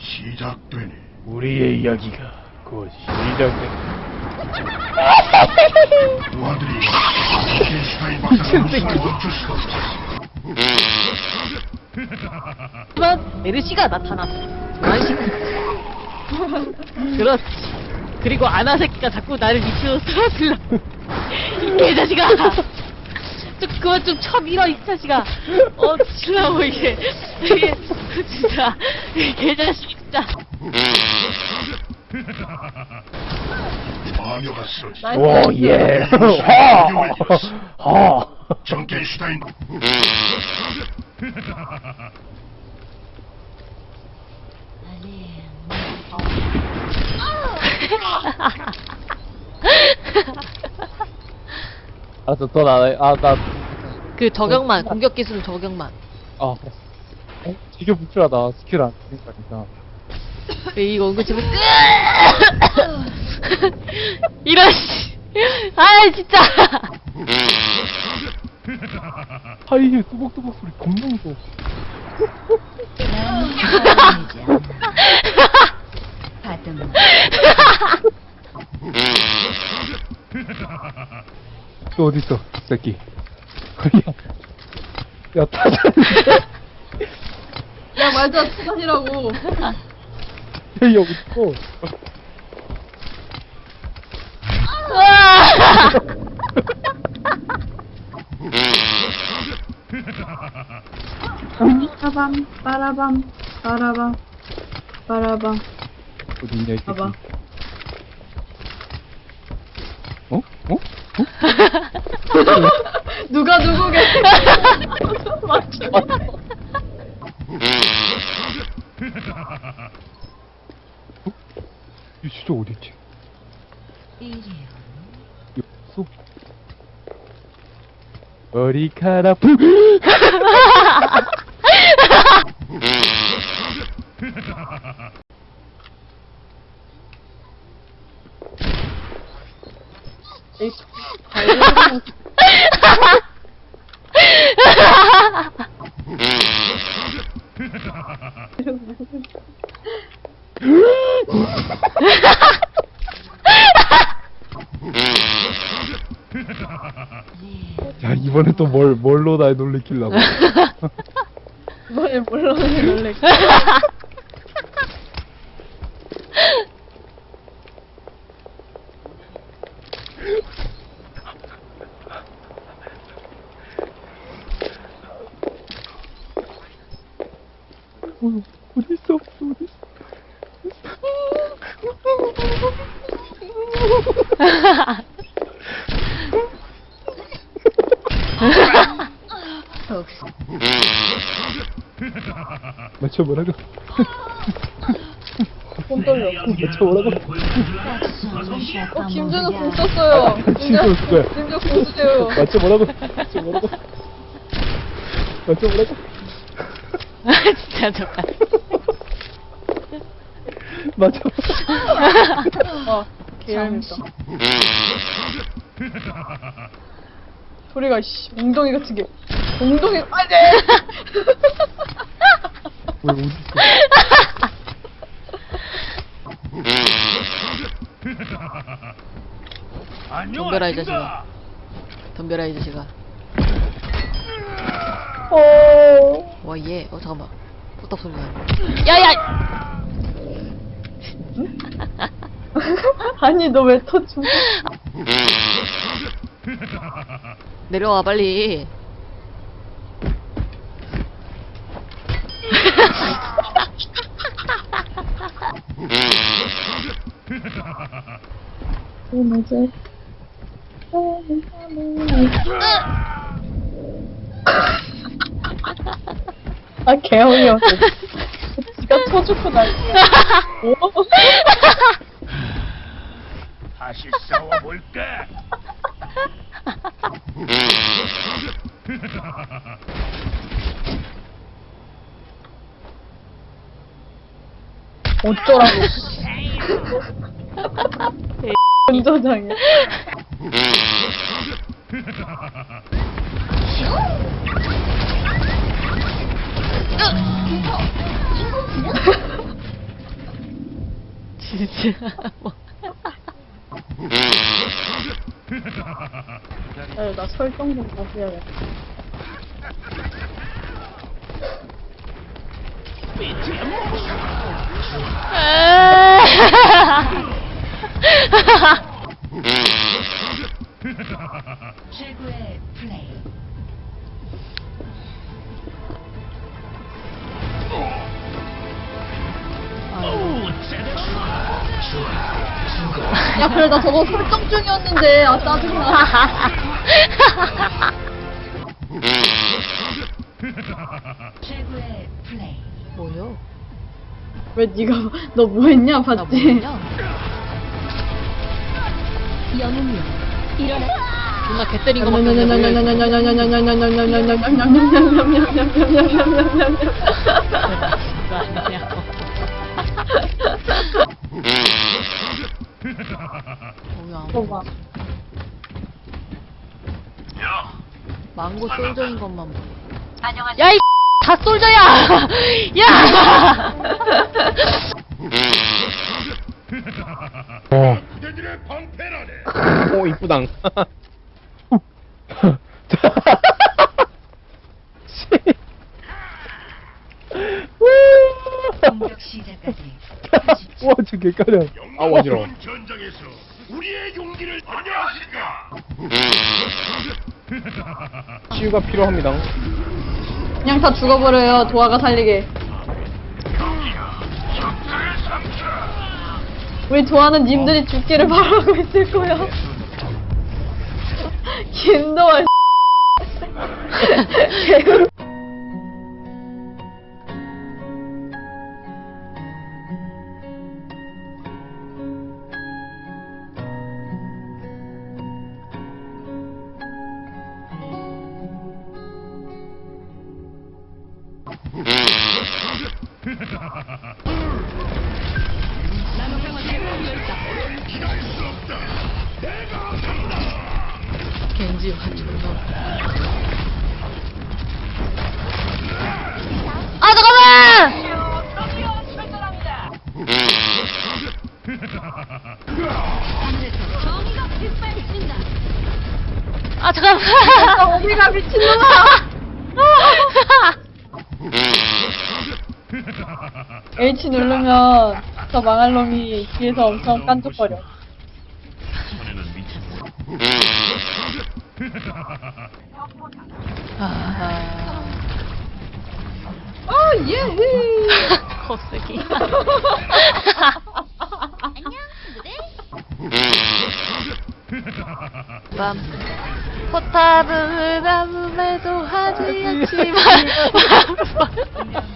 시작되니 우리의 이야기가 곧 시작된다. 부하들이 켄슈타인 무수히 멈출 수가 없어 하지만 에르시가 나타났어. 아이씨. 그렇지. 그리고 아나 새끼가 자꾸 나를 밑으로 쓰러뜨려. 이 개자식아. 좀 그만 좀 쳐 밀어 이 자식아. 어 치라고 이게. 이게 진짜 이 개자식 진짜. 마녀가 쓰러지 오, 예. 하! 하! 전 켄슈타인 알았어, 또 나, 아, 나, 그 저격만 공격 기술 저격만. 아, 어? 되게 불필하다. 스킬 안 쓰니까. 이거 은근 재밌. 이런 씨. 아 진짜. 하이힐 뚜벅뚜벅 소리 겁나 무서워. 또 어딨어, 이 새끼. 야, 야, 타자. 야 맞아 수단이라고 야, 여기 있어. 빠밤 빠라밤 빠라밤 빠라밤 어디 있냐, 이 새끼. 봐봐. 어? 어? 누가 누구게 이 진짜 어딨지? 없어. 머리카락 푸야 이번에 또 뭘 뭘로 날 놀래키려고. 이번에 물론이 놀래 어, 어딨어 어딨어 맞춰보라고. 손 떨려. 맞춰보라고. 어 김준호 공 썼어요. 진짜 쓸 거야 김준호 공 쓰세요. 맞춰보라고. 맞춰보라고. 맞춰보라고. 진짜 정말. 맞춰 아 개열밌다 소리가 씨 웅덩이 같은 게 웅덩이 안돼 왜 어딨어 덤벼라 이 자식아. 덤벼라 이 자식아. 어 와 얘. 어 잠깐만. 포탑 소리 나. 야야. 아니 너 왜 터져 내려와 빨리. 맞아 아 개형이야 지가 쳐주고 난리야 오? 다시 싸워볼까 어쩌라고 운전장이야 진짜. 네, 나 설정 좀 다시 해야겠다. 최고의 플레이. 야, 그래, 나 저거 설정 중이었는데, 아, 짜증나. 최고의 플레이. 뭐요? 왜 니가, 너 뭐 했냐, 나 봤지? 뭐냐? 일어나. 존나 개 때린 거 같네. 뭐야? 봐봐. 망고 솔저인 것만 보. 야, 이, 다 솔저야! 야! 어. 오 이쁘당 공격 시작까지 우와 저 개까려 아, 어지러워. 전장에서 우리의 용기를 안녕하십니까? 치유가 필요합니다 그냥 다 죽어버려요, 도화가 살리게. 우리 도화는 님들이 죽기를 바라고 있을 거야. 김도화, 겐지가 존나. 아, 잠깐만! 아, 잠깐만! 어디가 미친놈아! H 누르면 저 망할 놈이 뒤에서 엄청 깐족거려. 아, 아, 예! 거쓰기. 맘. 포탑을 아무래도 하지 않지만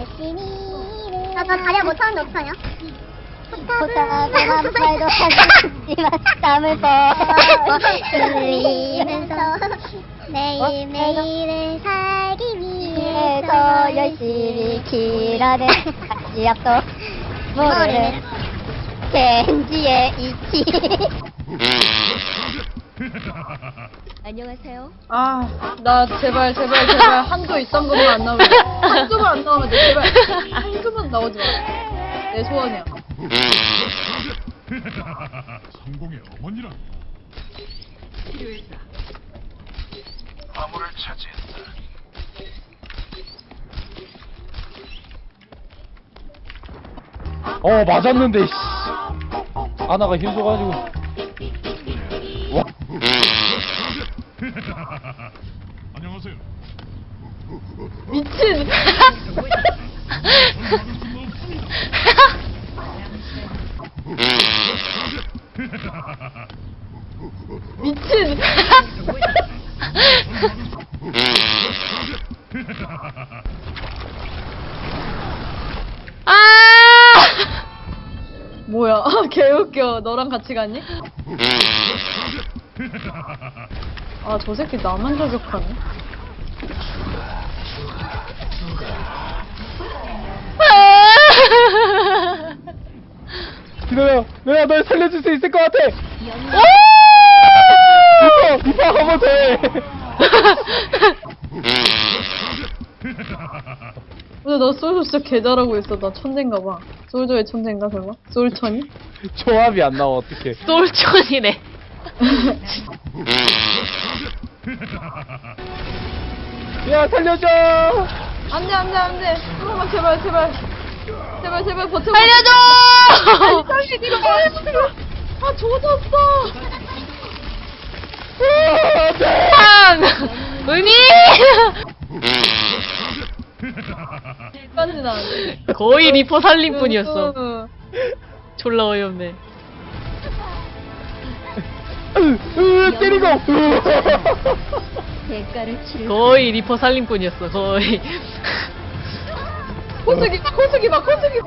열심히 일을 아, 나 다리야 못하는데 어떡하냐? 보탑은 아무 말도 하지만 땀을 흘리면서 매일매일을 살기 위해서 열심히 길어는 지압도 모르는 겐지의 이치 안녕하세요 아, 나 제발, 제발, 제발, 한조 이딴 것만 안 나오면 돼. 한조만 안 나오면 돼, 제발. 한조만 나오지 마. 내 소원이야. 성공의 어머니라. 화물을 차지했다. 어 맞았는데 씨 아나가 힘 줘가지고 안녕하세요. 미친! 미친! 아! 뭐야. 아, 개웃겨. 너랑 같이 갔니? 아, 저 새끼 나만 저격하네. 기다려. 내가 널 살려줄 수 있을 것 같아. 오! 리퍼, 리퍼 한번 더 해. 근데 나 솔저 진짜 개 잘하고 있어. 나 천재인가 봐. 솔저의 천재인가 설마? 솔천이? 조합이 안 나와, 어떡해. 솔촌이네. 야, 살려줘! 안돼 안돼 안돼. 한 번만 제발 제발. 제발 제발 버텨. 살려줘! 빨리 뒤로 가. 아 조졌어. 아, 네. 팡! 은희! 나는데. 거의 리퍼 살림뿐이었어. 응. 졸라 어이없네. 으, 으, 때리고! 대가를 치를 거의 리퍼 살림꾼이었어, 거의. 코스기 코스기 막 코스기.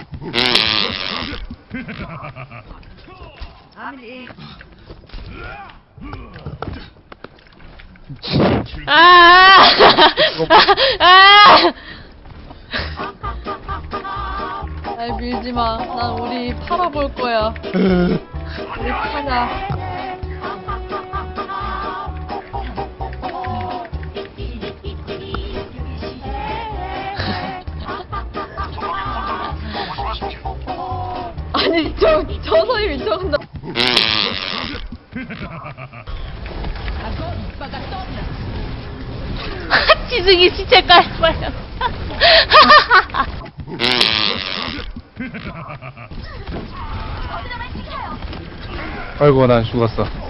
아! 아! 날 밀지 마. 난 우리 팔아볼 거야. 우리 파자. 아 니저 저서히 미쳐간다. 지승이 시체 깔아요. 아이고, 난 죽었어.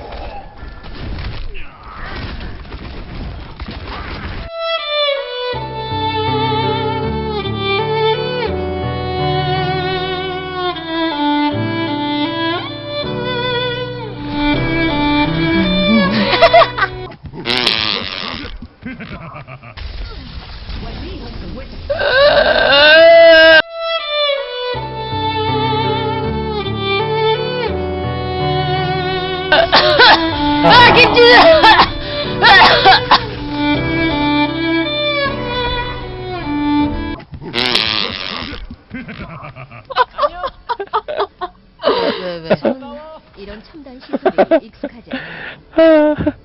익숙하지 않아.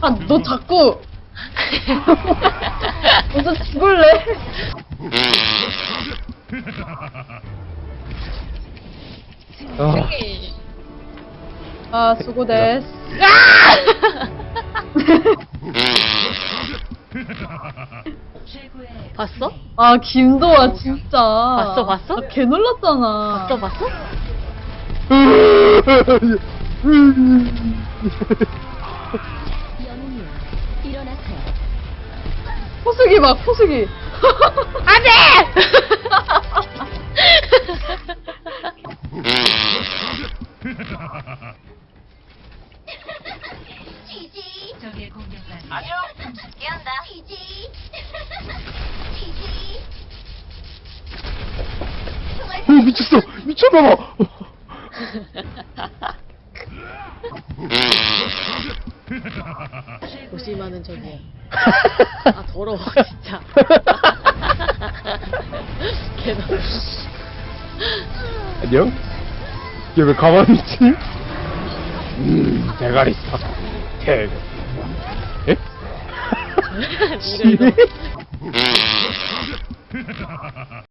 아 너 자꾸 무슨 죽을래? 아, 아 수고됐어. 봤어? 아 김도아 진짜. 봤어, 봤어? 나개 놀랐잖아. 봤어, 봤어? 영웅이여, 일어나세요. 포수기 막 포수기. 안 돼! 지지, 적의 공격까지 깨운다. 지지, 지지. 오, 미쳤어! 미쳤나봐! 조심하는 적이야. 아, 더러워, 진짜. 개더러 안녕? 얘 왜 가만히 있지? 음, 대가리 있어. 대가. 에? 이거, 이거.